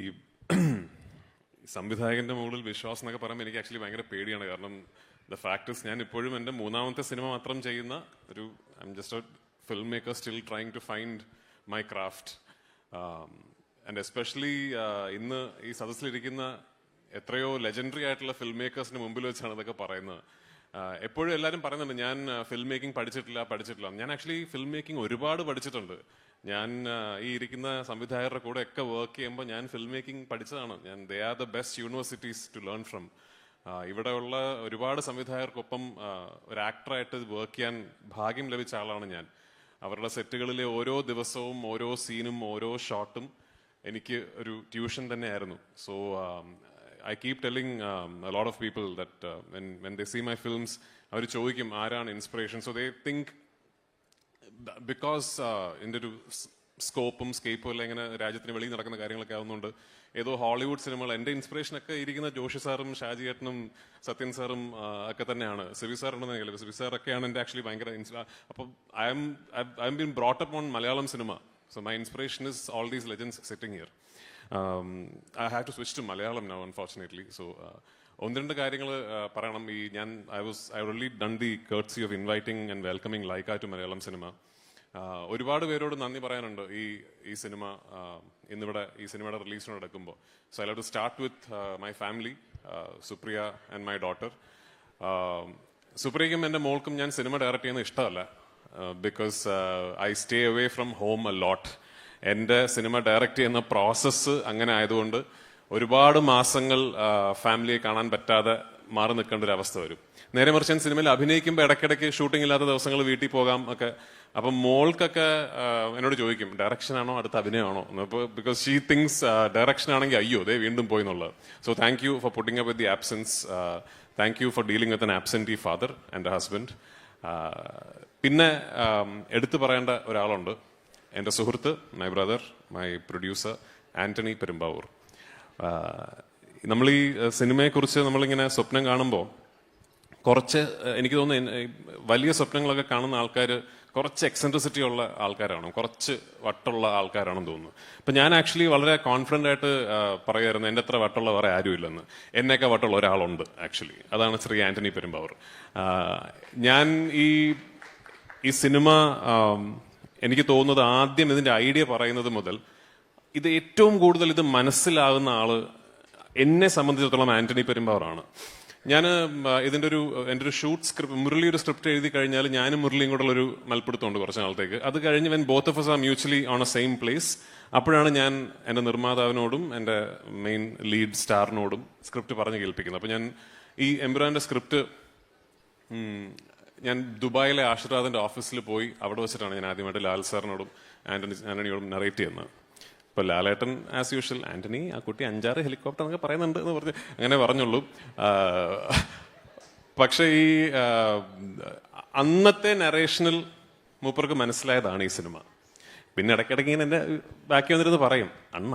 ഈ സംവിധായകന്റെ മുകളിൽ വിശ്വാസം എന്നൊക്കെ പറയുമ്പോൾ എനിക്ക് ആക്ച്വലി ഭയങ്കര പേടിയാണ്. കാരണം ദ ഫാക്ടേഴ്സ് ഞാൻ ഇപ്പോഴും എന്റെ മൂന്നാമത്തെ സിനിമ മാത്രം ചെയ്യുന്ന ഒരു I'm just a maker still trying to find my craft and especially ഇന്ന് ഈ സദസ്സിലിരിക്കുന്ന എത്രയോ ലെജൻഡറി ആയിട്ടുള്ള ഫിലിം മേക്കേഴ്സിന് മുമ്പിൽ വെച്ചാണ് ഇതൊക്കെ പറയുന്നത്. എപ്പോഴും എല്ലാവരും പറയുന്നുണ്ട് ഞാൻ ഫിലിം മേക്കിംഗ് പഠിച്ചിട്ടില്ല പഠിച്ചിട്ടില്ല. ഞാൻ ആക്ച്വലി ഫിലിം മേക്കിംഗ് ഒരുപാട് പഠിച്ചിട്ടുണ്ട്. ഞാൻ ഈ ഇരിക്കുന്ന സംവിധായകരുടെ കൂടെ ഒക്കെ വർക്ക് ചെയ്യുമ്പോൾ ഞാൻ ഫിലിം മേക്കിംഗ് പഠിച്ചതാണ്. ഞാൻ they are the best universities to learn from ഇവിടെയുള്ള ഒരുപാട് സംവിധായകർക്കൊപ്പം ഒരു ആക്ടറായിട്ട് വർക്ക് ചെയ്യാൻ ഭാഗ്യം ലഭിച്ച ആളാണ് ഞാൻ. അവരുടെ സെറ്റുകളിലെ ഓരോ ദിവസവും ഓരോ സീനും ഓരോ ഷോട്ടും എനിക്ക് ഒരു ട്യൂഷൻ തന്നെയായിരുന്നു. So I keep telling lot of people that when they see my films അവർ ചോദിക്കും ആരാണ് inspiration so they think because എന്റെ ഒരു സ്കോപ്പും സ്കേപ്പും എല്ലാം ഇങ്ങനെ രാജ്യത്തിന് വെളിയിൽ നടക്കുന്ന കാര്യങ്ങളൊക്കെ ആവുന്നുണ്ട് ഏതോ ഹോളിവുഡ് സിനിമകൾ എന്റെ ഇൻസ്പിറേഷനൊക്കെ ഇരിക്കുന്ന ജോഷി സാറും ഷാജി ഏട്ടനും സത്യൻ സാറും ഒക്കെ തന്നെയാണ്. സിബി സാർ ഉണ്ടെന്ന് എനിക്കറിയില്ല. സിബി സാറൊക്കെയാണ് എന്റെ ആക്ച്വലി ഭയങ്കര അപ്പം I'm I'm been brought up on Malayalam cinema. So my inspiration is all these legends sitting here I have to switch to Malayalam now unfortunately so ഒന്ന് രണ്ട് കാര്യങ്ങൾ പറയണം. ഈ ഞാൻ I was I only done the courtesy of inviting and welcoming like a to Malayalam cinema ഒരുപാട് പേരോട് നന്ദി പറയാനുണ്ട് ഈ ഈ സിനിമ ഇന്നിവിടെ ഈ സിനിമയുടെ റിലീസിനോട് എടുക്കുമ്പോൾ so I love to start with my family Supriya and my daughter സുപ്രിയയ്ക്കും എന്റെ മോൾക്കും ഞാൻ സിനിമ ഡയറക്റ്റ് ചെയ്യുന്നത് ഇഷ്ടമല്ല because I stay away from home a lot എന്റെ സിനിമ ഡയറക്റ്റ് ചെയ്യുന്ന പ്രോസസ്സ് അങ്ങനെ ആയതുകൊണ്ട് ഒരുപാട് മാസങ്ങൾ ഫാമിലിയെ കാണാൻ പറ്റാതെ മാറി നിൽക്കേണ്ട ഒരു അവസ്ഥ വരും. നേരെ മറിച്ച് ഞാൻ സിനിമയിൽ അഭിനയിക്കുമ്പോൾ ഇടയ്ക്കിടയ്ക്ക് ഷൂട്ടിംഗ് ഇല്ലാത്ത ദിവസങ്ങൾ വീട്ടിൽ പോകാം ഒക്കെ. അപ്പം മോൾക്കൊക്കെ എന്നോട് ചോദിക്കും ഡയറക്ഷൻ ആണോ അടുത്ത അഭിനയമാണോ ബിക്കോസ് ഷീ തിങ്സ് ഡയറക്ഷൻ ആണെങ്കിൽ അയ്യോ ദേ വീണ്ടും പോയി എന്നുള്ളത്. So thank you for putting up with the absence thank you for dealing with an absentee father and husband പിന്നെ എടുത്തു പറയേണ്ട ഒരാളുണ്ട്. എന്റെ സുഹൃത്ത് my brother my producer Antony Perumbavoor. നമ്മൾ ഈ സിനിമയെക്കുറിച്ച് നമ്മളിങ്ങനെ സ്വപ്നം കാണുമ്പോൾ കുറച്ച് എനിക്ക് തോന്നുന്നു വലിയ സ്വപ്നങ്ങളൊക്കെ കാണുന്ന ആൾക്കാർ കുറച്ച് എക്സെൻട്രിസിറ്റി ഉള്ള ആൾക്കാരാണ് കുറച്ച് വട്ടുള്ള ആൾക്കാരാണെന്ന് തോന്നുന്നു. അപ്പം ഞാൻ ആക്ച്വലി വളരെ കോൺഫിഡന്റ് ആയിട്ട് പറയുമായിരുന്നു എന്റെ അത്ര വട്ടുള്ള വേറെ ആരുമില്ലെന്ന്. എന്നെയൊക്കെ വട്ടുള്ള ഒരാളുണ്ട് ആക്ച്വലി അതാണ് ശ്രീ ആന്റണി പെരുമ്പാവൂർ. ഞാൻ ഈ ഈ സിനിമ എനിക്ക് തോന്നുന്നത് ആദ്യം ഇതിന്റെ ഐഡിയ പറയുന്നത് മുതൽ ഇത് ഏറ്റവും കൂടുതൽ ഇത് മനസ്സിലാകുന്ന ആൾ എന്നെ സംബന്ധിച്ചിടത്തോളം ആന്റണി പെരുമ്പാവറാണ് ഞാൻ ഇതിന്റെ ഒരു എന്റെ ഒരു ഷൂട്ട് സ്ക്രിപ്റ്റ് മുരളി ഒരു സ്ക്രിപ്റ്റ് എഴുതി കഴിഞ്ഞാൽ ഞാനും മുരളിയും കൂടെ ഒരു മൽപ്പിടുത്തമുണ്ട് കുറച്ച് നാളത്തേക്ക്. അത് കഴിഞ്ഞ് when both of us are mutually on a same place അപ്പോഴാണ് ഞാൻ എന്റെ നിർമ്മാതാവിനോടും എന്റെ മെയിൻ ലീഡ് സ്റ്റാറിനോടും സ്ക്രിപ്റ്റ് പറഞ്ഞ് കേൾപ്പിക്കുന്നത്. അപ്പോൾ ഞാൻ ഈ എംബ്രാന്റെ സ്ക്രിപ്റ്റ് ഞാൻ ദുബായിലെ ആശീർവാദിന്റെ ഓഫീസിൽ പോയി അവിടെ വെച്ചിട്ടാണ് ഞാൻ ആദ്യമായിട്ട് ലാൽ സാറിനോടും ആന്റണി ആന്റണിയോടും നറേറ്റ് ചെയ്യുന്നത്. ഇപ്പൊ ലാലേട്ടൻ ആസ് യൂഷ്വൽ ആന്റണി ആ കുട്ടി അഞ്ചാറ് ഹെലികോപ്റ്റർ എന്നൊക്കെ പറയുന്നുണ്ട് എന്ന് പറഞ്ഞ് അങ്ങനെ പറഞ്ഞുള്ളൂ. പക്ഷേ ഈ അന്നത്തെ നറേഷനിൽ മൂപ്പർക്ക് മനസ്സിലായതാണ് ഈ സിനിമ. പിന്നെ ഇടയ്ക്കിടയ്ക്ക് ഇങ്ങനെ എന്റെ ബാക്കി വന്നിരുന്ന് പറയും അണ്ണ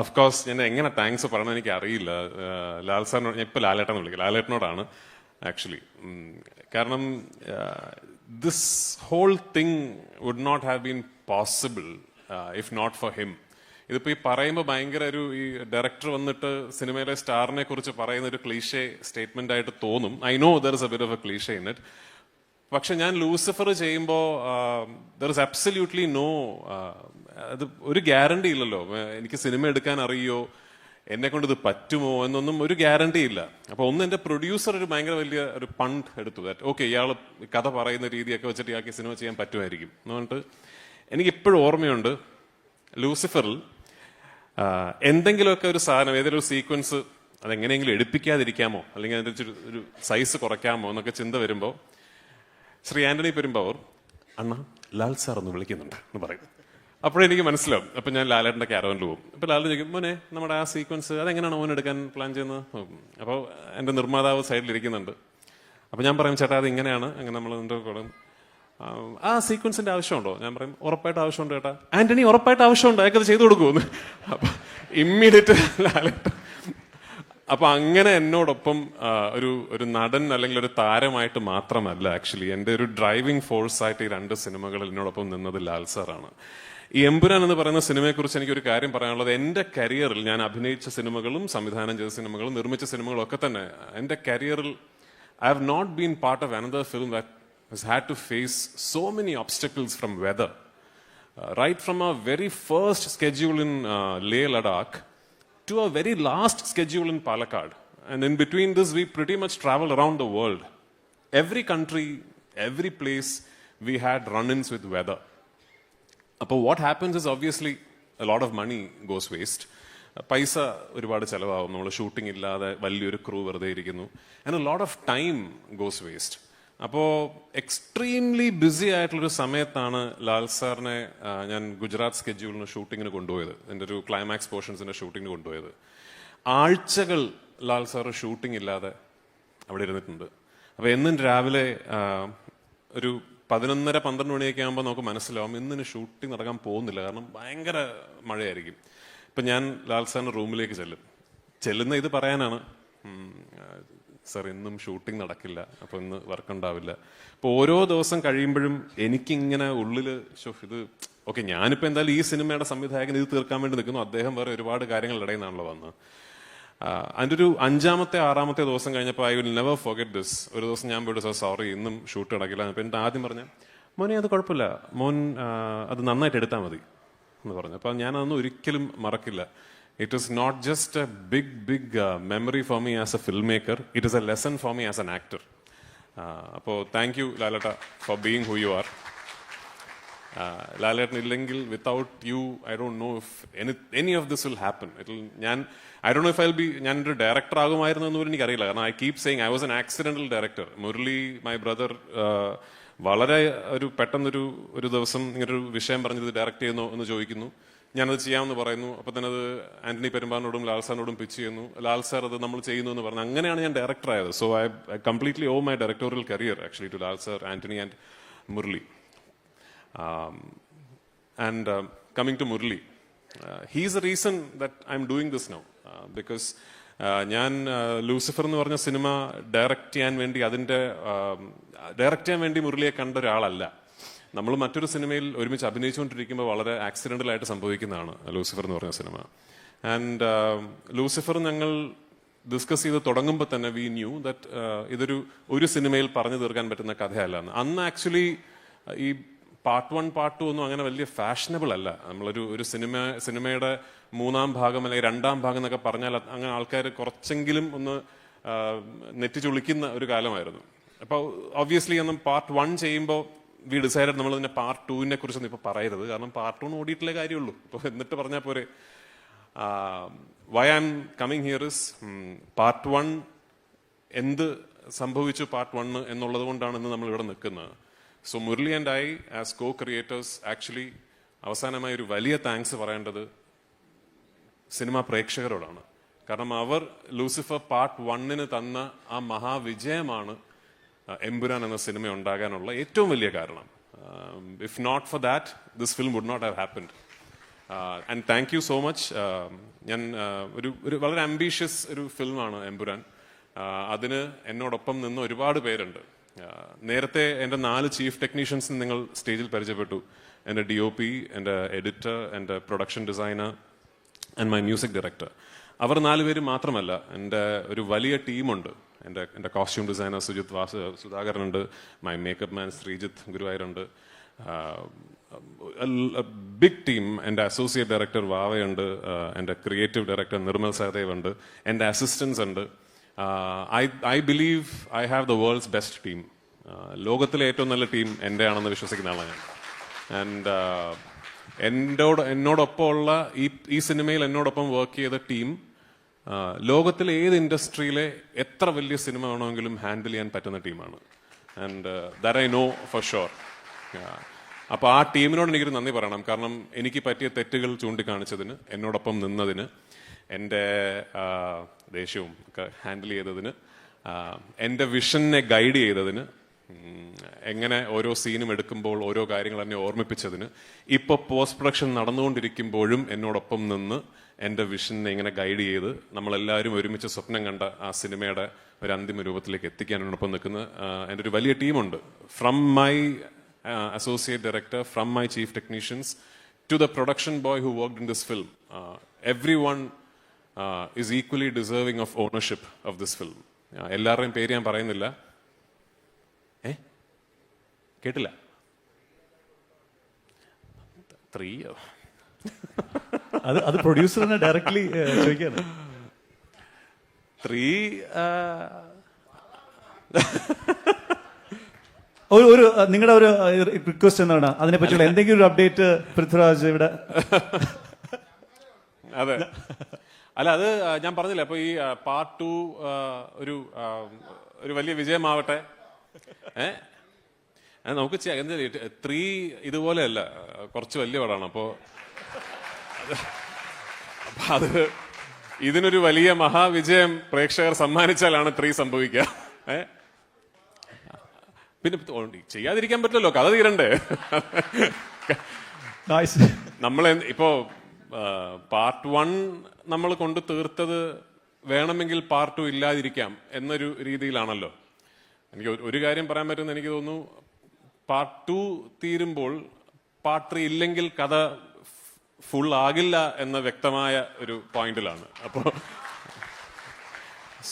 ഓഫ് കോഴ്സ് ഞാൻ എങ്ങനെ താങ്ക്സ് പറയണം എനിക്ക് അറിയില്ല. ലാൽ സാറിനോട് ഞാൻ ഇപ്പൊ ലാലേട്ടൻ വിളിക്കും. ലാലേട്ടനോടാണ് ആക്ച്വലി കാരണം this whole thing would not have been possible if not for him ഇതിപ്പോ ഈ പറയുമ്പോൾ ഭയങ്കര ഒരു ഈ ഡയറക്ടർ വന്നിട്ട് സിനിമയിലെ സ്റ്റാറിനെ കുറിച്ച് പറയുന്ന ഒരു ക്ലീഷേ സ്റ്റേറ്റ്മെന്റ് ആയിട്ട് തോന്നും. I know there is a bit of a cliche in it പക്ഷെ ഞാൻ ലൂസിഫർ ചെയ്യുമ്പോൾ ദർ ഇസ് അബ്സല്യൂട്ട്ലി നോ അത് ഒരു ഗ്യാരണ്ടി ഇല്ലല്ലോ. എനിക്ക് സിനിമ എടുക്കാൻ അറിയോ? എന്നെ കൊണ്ട് ഇത് പറ്റുമോ? എന്നൊന്നും ഒരു ഗ്യാരണ്ടി ഇല്ല. അപ്പൊ ഒന്ന് എന്റെ പ്രൊഡ്യൂസർ ഒരു ഭയങ്കര വലിയ ഒരു പണ്ട് എടുത്തു. ഓക്കെ ഇയാൾ കഥ പറയുന്ന രീതിയൊക്കെ വെച്ചിട്ട് ഇയാൾക്ക് സിനിമ ചെയ്യാൻ പറ്റുമായിരിക്കും. എന്ന് പറഞ്ഞിട്ട് എനിക്ക് ഇപ്പോഴും ഓർമ്മയുണ്ട് ലൂസിഫറിൽ എന്തെങ്കിലുമൊക്കെ ഒരു സാധനം ഏതെങ്കിലും ഒരു സീക്വൻസ് അതെങ്ങനെയെങ്കിലും എടുപ്പിക്കാതിരിക്കാമോ? അല്ലെങ്കിൽ അതിന്റെ ഒരു സൈസ് കുറയ്ക്കാമോ? എന്നൊക്കെ ചിന്ത വരുമ്പോൾ ശ്രീ ആന്റണി പെരുമ്പാവൂർ അണ്ണ ലാൽ സാർ ഒന്ന് വിളിക്കുന്നുണ്ട് എന്ന് പറയും. അപ്പോഴെനിക്ക് മനസ്സിലാവും. അപ്പൊ ഞാൻ ലാലേട്ടന്റെ ക്യാരവനിൽ പോകും. അപ്പൊ ലാലേട്ടൻ ചോദിക്കും മോനെ നമ്മുടെ ആ സീക്വൻസ് അതെങ്ങനെയാണ് മോൻ എടുക്കാൻ പ്ലാൻ ചെയ്യുന്നത്? അപ്പോൾ എന്റെ നിർമ്മാതാവ് സൈഡിലിരിക്കുന്നുണ്ട് അപ്പൊ ഞാൻ പറയും ചേട്ടാ അത് ഇങ്ങനെയാണ് അങ്ങനെ നമ്മൾ ഇതിന്റെ കൂടെ ആ, സീക്വൻസിന്റെ ആവശ്യമുണ്ടോ? ഞാൻ പറയും ഉറപ്പായിട്ട് ആവശ്യമുണ്ട് ചേട്ടാ. ആന്റണി ഉറപ്പായിട്ട് ആവശ്യമുണ്ട്. അയാൾക്ക് അത് ചെയ്തു കൊടുക്കുമെന്ന് അപ്പൊ ഇമ്മീഡിയറ്റ് ലാലേട്ടൻ അപ്പൊ അങ്ങനെ എന്നോടൊപ്പം ഒരു ഒരു നടൻ അല്ലെങ്കിൽ ഒരു താരമായിട്ട് മാത്രമല്ല ആക്ച്വലി എന്റെ ഒരു ഡ്രൈവിംഗ് ഫോഴ്സ് ആയിട്ട് ഈ രണ്ട് സിനിമകളിൽ എന്നോടൊപ്പം നിന്നത് ലാൽ സാറാണ്. ഈ എമ്പുരാൻ എന്ന് പറയുന്ന സിനിമയെക്കുറിച്ച് എനിക്ക് ഒരു കാര്യം പറയാനുള്ളത് എന്റെ കരിയറിൽ ഞാൻ അഭിനയിച്ച സിനിമകളും സംവിധാനം ചെയ്ത സിനിമകളും നിർമ്മിച്ച സിനിമകളും ഒക്കെ തന്നെ എന്റെ കരിയറിൽ I have not been part of another film that had to face so so many from from right from right very our very in Leh Ladakh to a very last schedule in Palakkad. And in between this, we pretty much travel around the world. Every country, every place, we had run ins with weather. But what happens is obviously a lot of money goes waste. പൈസ ഒരുപാട് ചിലവാകും നമ്മൾ shooting ഇല്ലാതെ വലിയൊരു crew വെറുതെ ഇരിക്കുന്നു and lot of time goes waste അപ്പോൾ extremely busy ആയിട്ടുള്ളൊരു സമയത്താണ് ലാൽ സാറിനെ ഞാൻ ഗുജറാത്ത് സ്കെഡ്യൂളിന് ഷൂട്ടിങ്ങിന് കൊണ്ടുപോയത്. എന്റെ ഒരു ക്ലൈമാക്സ് പോർഷൻസിന്റെ ഷൂട്ടിങ്ങിന് കൊണ്ടുപോയത്. ആഴ്ചകൾ ലാൽ സാറ് ഷൂട്ടിംഗ് ഇല്ലാതെ അവിടെ ഇരുന്നിട്ടുണ്ട്. അപ്പൊ എന്നും രാവിലെ ഒരു പതിനൊന്നര പന്ത്രണ്ട് മണിയൊക്കെ ആകുമ്പോൾ നമുക്ക് മനസ്സിലാവും ഇന്നിന് ഷൂട്ടിംഗ് നടക്കാൻ പോകുന്നില്ല. കാരണം ഭയങ്കര മഴയായിരിക്കും. ഇപ്പം ഞാൻ ലാൽ സാറിന്റെ റൂമിലേക്ക് ചെല്ലും. ചെല്ലുന്ന ഇത് പറയാനാണ്. സാർ ഇന്നും ഷൂട്ടിംഗ് നടക്കില്ല. അപ്പോൾ ഇന്ന് വർക്ക് ഉണ്ടാവില്ല. അപ്പൊ ഓരോ ദിവസം കഴിയുമ്പോഴും എനിക്കിങ്ങനെ ഉള്ളിൽ ഇത് ഓക്കെ ഞാനിപ്പോ എന്തായാലും ഈ സിനിമയുടെ സംവിധായകൻ ഇത് തീർക്കാൻ വേണ്ടി നിൽക്കുന്നു. അദ്ദേഹം വേറെ ഒരുപാട് കാര്യങ്ങൾ ഇടയുന്നാണല്ലോ വന്നത്. അതിന്റെ ഒരു അഞ്ചാമത്തെ ആറാമത്തെ ദിവസം കഴിഞ്ഞപ്പോൾ I will never forget this ഒരു ദിവസം ഞാൻ പോയിട്ട് സാർ സോറി ഇന്നും ഷൂട്ട് നടക്കില്ല. അപ്പോൾ എന്റെ ആദ്യം പറഞ്ഞ മോനെ അത് കുഴപ്പമില്ല. മോൻ അത് നന്നായിട്ട് എടുത്താൽ മതി. എന്ന് പറഞ്ഞു. അപ്പോൾ ഞാനതൊന്നും ഒരിക്കലും മറക്കില്ല. It is not just a big big memory for me as a film maker it is a lesson for me as an actor അപ്പോൾ thank you Lalettan for being who you are Lalettan ഇല്ലെങ്കിൽ without you I don't know if any any of this will happen it ഞാൻ I don't know if I be ഞാൻ ഒരു director ആകുമായിരുന്നു എന്ന് പോലും എനിക്കറിയില്ല. കാരണം I keep saying I was an accidental director Murali my brother വളരെ ഒരു പെട്ടെന്നൊരു ഒരു ദിവസം ഇങ്ങനൊരു വിഷയം പറഞ്ഞത് ഡയറക്റ്റ് ചെയ്യുന്നു എന്ന് ചോദിക്കുന്നു. ഞാനത് ചെയ്യാമെന്ന് പറയുന്നു. അപ്പൊ തന്നെ അത് ആന്റണി പെരുമ്പാനോടും ലാൽ സാറിനോടും പിച്ച് ചെയ്യുന്നു. ലാൽ സാർ അത് നമ്മൾ ചെയ്യുന്നു എന്ന് പറഞ്ഞു അങ്ങനെയാണ് ഞാൻ ഡയറക്ടർ ആയത്. So I completely owe my directorial career actually to Lal sir Antony and Murali. And coming to Murali. He's a reason that I'm doing this no because now. Uh, ഞാൻ ലൂസിഫർ എന്ന് പറഞ്ഞ സിനിമ ഡയറക്റ്റ് ചെയ്യാൻ വേണ്ടി അതിന്റെ direct ചെയ്യാൻ വേണ്ടി മുരളിയെ കണ്ട ഒരാളല്ല. നമ്മൾ മറ്റൊരു സിനിമയിൽ ഒരുമിച്ച് അഭിനയിച്ചുകൊണ്ടിരിക്കുമ്പോൾ വളരെ ആക്സിഡന്റൽ ആയിട്ട് സംഭവിക്കുന്നതാണ് ലൂസിഫർ എന്ന് പറഞ്ഞ സിനിമ. ആൻഡ് ലൂസിഫർ ഞങ്ങൾ ഡിസ്കസ് ചെയ്ത് തുടങ്ങുമ്പോൾ തന്നെ വി ന്യൂ ദറ്റ് ഇതൊരു ഒരു സിനിമയിൽ പറഞ്ഞു തീർക്കാൻ പറ്റുന്ന കഥയല്ല എന്ന്. അന്ന് ആക്ച്വലി ഈ പാർട്ട് വൺ പാർട്ട് ടു ഒന്നും അങ്ങനെ വലിയ ഫാഷനബിൾ അല്ല. നമ്മളൊരു ഒരു സിനിമ സിനിമയുടെ മൂന്നാം ഭാഗം അല്ലെങ്കിൽ രണ്ടാം ഭാഗം എന്നൊക്കെ പറഞ്ഞാൽ അങ്ങനെ ആൾക്കാർ കുറച്ചെങ്കിലും ഒന്ന് ആ, നെറ്റി ചുളിക്കുന്ന ഒരു കാലമായിരുന്നു. അപ്പോൾ ഒബ്വിയസ്ലി ഒന്നും പാർട്ട് വൺ ചെയ്യുമ്പോൾ വി ഡിസൈഡ് നമ്മൾ ഇതിന്റെ പാർട്ട് ടുവിനെ കുറിച്ചൊന്നും ഇപ്പൊ പറയരുത്. കാരണം പാർട്ട് ടൂൺ ഓടിയിട്ടില്ലേ കാര്യമുള്ളൂ. ഇപ്പൊ എന്നിട്ട് പറഞ്ഞാൽ പോരെ. Why am coming here is part one എന്ത് സംഭവിച്ചു പാർട്ട് വണ്ണ് എന്നുള്ളത് കൊണ്ടാണ് ഇന്ന് നമ്മൾ ഇവിടെ നിൽക്കുന്നത്. So Murali and I as co creators actually അവസാനമായി ഒരു വലിയ താങ്ക്സ് പറയേണ്ടത് സിനിമാ പ്രേക്ഷകരോടാണ്. കാരണം അവർ ലൂസിഫർ പാർട്ട് വണ്ണിന് തന്ന ആ മഹാവിജയമാണ് എമ്പുരാൻ എന്ന സിനിമ ഉണ്ടാകാനുള്ള ഏറ്റവും വലിയ കാരണം. If not for that this film would not have happened and thank you so much ഞാൻ ആ, ഒരു ഒരു വളരെ അംബീഷ്യസ് ഒരു ഫിലിമാണ് എമ്പുരാൻ. ആ, അതിന് എന്നോടൊപ്പം നിന്ന് ഒരുപാട് പേരുണ്ട്. ആ, നേരത്തെ എന്റെ നാല് ചീഫ് ടെക്നീഷ്യൻസ് നിങ്ങൾ സ്റ്റേജിൽ പരിചയപ്പെട്ടു. എന്റെ ഡി ഒ പി എന്റെ എഡിറ്റർ എന്റെ production designer and my music director അവർ നാലുപേരും മാത്രമല്ല എന്റെ ഒരു വലിയ ടീമുണ്ട്. എന്റെ എന്റെ കോസ്റ്റ്യൂം ഡിസൈനർ സുജിത് വാസ സുധാകരനുണ്ട് മൈ മേക്കപ്പ് മാൻ ശ്രീജിത്ത് ഗുരുവായൂരുണ്ട്. ബിഗ് ടീം എന്റെ അസോസിയേറ്റ് ഡയറക്ടർ വാവയുണ്ട് എന്റെ ക്രിയേറ്റീവ് ഡയറക്ടർ നിർമ്മൽ സഹദേവ് ഉണ്ട് എന്റെ അസിസ്റ്റൻസ് ഉണ്ട്. I I believe I have the world's best team ലോകത്തിലെ ഏറ്റവും നല്ല ടീം എന്റെ ആണെന്ന് വിശ്വസിക്കുന്ന ആളാണ് ഞാൻ ആൻഡ് എന്നോട് എന്നോടൊപ്പം ഉള്ള ഈ ഈ സിനിമയിൽ എന്നോടൊപ്പം വർക്ക് ചെയ്ത ടീം ലോകത്തിലെ ഏത് ഇൻഡസ്ട്രിയിലെ എത്ര വലിയ സിനിമ വേണമെങ്കിലും ഹാൻഡിൽ ചെയ്യാൻ പറ്റുന്ന ടീമാണ്. And that I know for sure അപ്പോൾ ആ ടീമിനോട് എനിക്കൊരു നന്ദി പറയണം. കാരണം എനിക്ക് പറ്റിയ തെറ്റുകൾ ചൂണ്ടിക്കാണിച്ചതിന് എന്നോടൊപ്പം നിന്നതിന് എന്റെ ദേഷ്യവും ഒക്കെ ഹാൻഡിൽ ചെയ്തതിന് എന്റെ വിഷനെ ഗൈഡ് ചെയ്തതിന് എങ്ങനെ ഓരോ സീനും എടുക്കുമ്പോൾ ഓരോ കാര്യങ്ങൾ എന്നെ ഓർമ്മിപ്പിച്ചതിന്. ഇപ്പൊ പോസ്റ്റ് പ്രൊഡക്ഷൻ നടന്നുകൊണ്ടിരിക്കുമ്പോഴും എന്നോടൊപ്പം നിന്ന് എന്റെ വിഷനെ ഇങ്ങനെ ഗൈഡ് ചെയ്ത് നമ്മളെല്ലാവരും ഒരുമിച്ച് സ്വപ്നം കണ്ട ആ സിനിമയുടെ ഒരു അന്തിമ രൂപത്തിലേക്ക് എത്തിക്കാനോടൊപ്പം നിൽക്കുന്ന എന്റെ ഒരു വലിയ ടീമുണ്ട്. From my associate director from my chief technicians to the production boy who worked in this film every one is equally deserving of ownership of this film എല്ലാവരുടെയും പേര് ഞാൻ പറയുന്നില്ല. കേട്ടില്ല. ത്രീയോ അത് അത് പ്രൊഡ്യൂസറിനെ ഡയറക്ട്ലി ചോദിക്കാണ്. ത്രീ ഒരു ഒരു നിങ്ങളുടെ ഒരു റിക്വസ്റ്റ് എന്താണ്? അതിനെ പറ്റിയുള്ള എന്തെങ്കിലും ഒരു അപ്ഡേറ്റ് പൃഥ്വിരാജ് ഇവിടെ? അതെ. അല്ല അത് ഞാൻ പറഞ്ഞില്ല അപ്പൊ ഈ പാർട്ട് ടു ഒരു ഒരു വലിയ വിജയമാവട്ടെ? ഏ? ആ, നമുക്ക് ചെയ്യാം. എന്താ ത്രീ ഇതുപോലെയല്ല കുറച്ച് വലിയ പടമാണ്. അപ്പോ അത് ഇതിനൊരു വലിയ മഹാവിജയം പ്രേക്ഷകർ സമ്മാനിച്ചാലാണ് ത്രീ സംഭവിക്കുക. ഏ? പിന്നെ ചെയ്യാതിരിക്കാൻ പറ്റില്ലല്ലോ. കഥ തീരണ്ടേ? നമ്മൾ ഇപ്പോ പാർട്ട് വൺ നമ്മൾ കൊണ്ട് തീർത്തത് വേണമെങ്കിൽ പാർട്ട് ടു ഇല്ലാതിരിക്കാം എന്നൊരു രീതിയിലാണല്ലോ. എനിക്ക് ഒരു- ഒരു കാര്യം പറയാൻ പറ്റുമെന്ന് എനിക്ക് തോന്നുന്നു. പാർട്ട് ടു തീരുമ്പോൾ പാർട്ട് ത്രീ ഇല്ലെങ്കിൽ കഥ ഫുൾ ആകില്ല എന്ന വ്യക്തമായ ഒരു പോയിന്റിലാണ്. അപ്പോൾ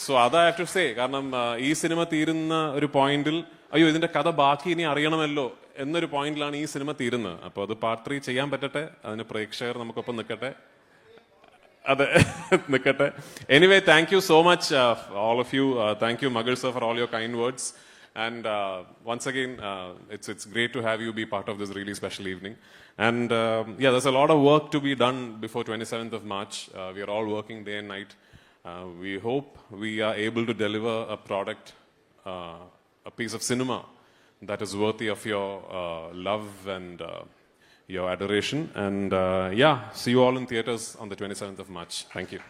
സോ അത് ഹാവ് ടു സേ കാരണം ഈ സിനിമ തീരുന്ന ഒരു പോയിന്റിൽ അയ്യോ ഇതിന്റെ കഥ ബാക്കി ഇനി അറിയണമല്ലോ എന്നൊരു പോയിന്റിലാണ് ഈ സിനിമ തീരുന്നത്. അപ്പോൾ അത് പാർട്ട് ത്രീ ചെയ്യാൻ പറ്റട്ടെ അതിന് പ്രേക്ഷകർ നമുക്കൊപ്പം നിൽക്കട്ടെ. അതെ നിൽക്കട്ടെ. Anyway thank you so much all of you thank you മകൾ sir for all your kind words And uh, once again, uh, it's, it's great to have you be part of this really special evening. And um, yeah, there's a lot of work to be done before 27th of March. Uh, we are all working day and night. Uh, we hope we are able to deliver a product, uh, a piece of cinema that is worthy of your uh, love and your adoration. And yeah, see you all in theaters on the 27th of March. Thank you.